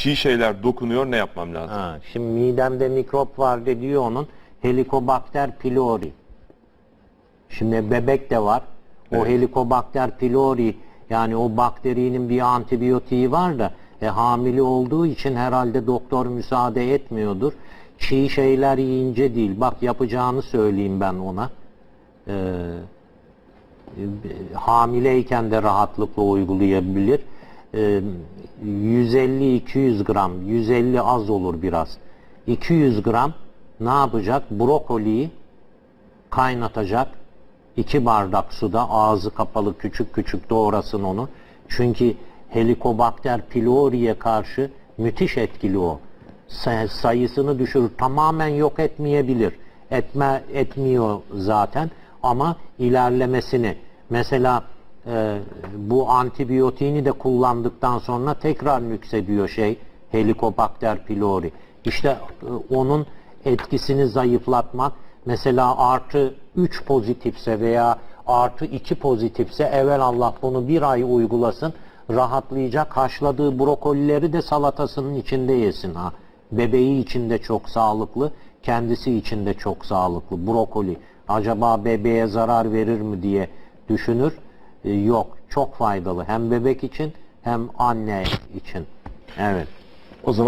çiğ şeyler dokunuyor ne yapmam lazım? Ha, şimdi midemde mikrop var de diyor onun Helicobacter pylori. Şimdi bebek de var. O Evet. Helicobacter pylori yani o bakterinin bir antibiyotiği var da e, hamile olduğu için herhalde doktor müsaade etmiyordur. Çiğ şeyler yiyince değil. Bak yapacağını söyleyeyim ben ona. Ee, e, hamileyken de rahatlıkla uygulayabilir. Ee, 150-200 gram, 150 az olur biraz. 200 gram ne yapacak? Brokoliyi kaynatacak. 2 bardak suda ağzı kapalı küçük küçük doğrasın onu. Çünkü Helicobacter pylori'ye karşı müthiş etkili o. Say- sayısını düşürür. Tamamen yok etmeyebilir. Etme etmiyor zaten ama ilerlemesini mesela e, bu antibiyotiğini de kullandıktan sonra tekrar nüksediyor şey Helicobacter pylori. İşte e, onun etkisini zayıflatmak mesela artı 3 pozitifse veya artı 2 pozitifse evvel Allah bunu bir ay uygulasın rahatlayacak haşladığı brokolileri de salatasının içinde yesin ha. Bebeği için de çok sağlıklı, kendisi için de çok sağlıklı. Brokoli acaba bebeğe zarar verir mi diye düşünür. E, yok, çok faydalı hem bebek için hem anne için. Evet. O zaman